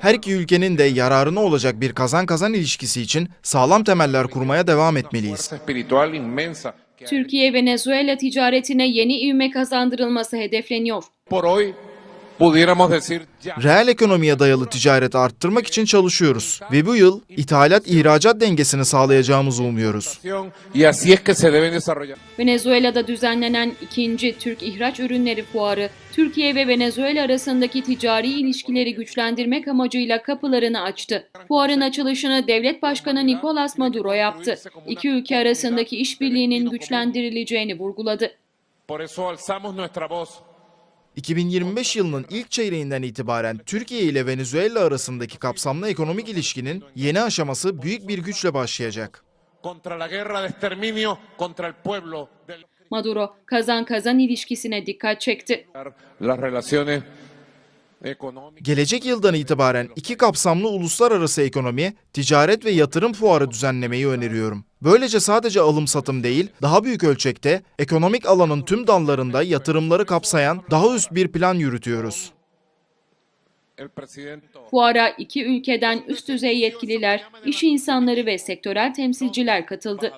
Her iki ülkenin de yararına olacak bir kazan kazan ilişkisi için sağlam temeller kurmaya devam etmeliyiz. Türkiye-Venezuela ticaretine yeni ivme kazandırılması hedefleniyor. Reel ekonomiye dayalı ticareti arttırmak için çalışıyoruz ve bu yıl ithalat-ihracat dengesini sağlayacağımızı umuyoruz. Venezuela'da düzenlenen ikinci Türk İhraç Ürünleri Fuarı, Türkiye ve Venezuela arasındaki ticari ilişkileri güçlendirmek amacıyla kapılarını açtı. Fuarın açılışını Devlet Başkanı Nicolas Maduro yaptı. İki ülke arasındaki işbirliğinin güçlendirileceğini vurguladı. Por eso alzamos nuestra voz 2025 yılının ilk çeyreğinden itibaren Türkiye ile Venezuela arasındaki kapsamlı ekonomik ilişkinin yeni aşaması büyük bir güçle başlayacak. Maduro, kazan kazan ilişkisine dikkat çekti. Gelecek yıldan itibaren iki kapsamlı uluslararası ekonomi, ticaret ve yatırım fuarı düzenlemeyi öneriyorum. Böylece sadece alım satım değil, daha büyük ölçekte ekonomik alanın tüm dallarında yatırımları kapsayan daha üst bir plan yürütüyoruz. Fuara iki ülkeden üst düzey yetkililer, iş insanları ve sektörel temsilciler katıldı.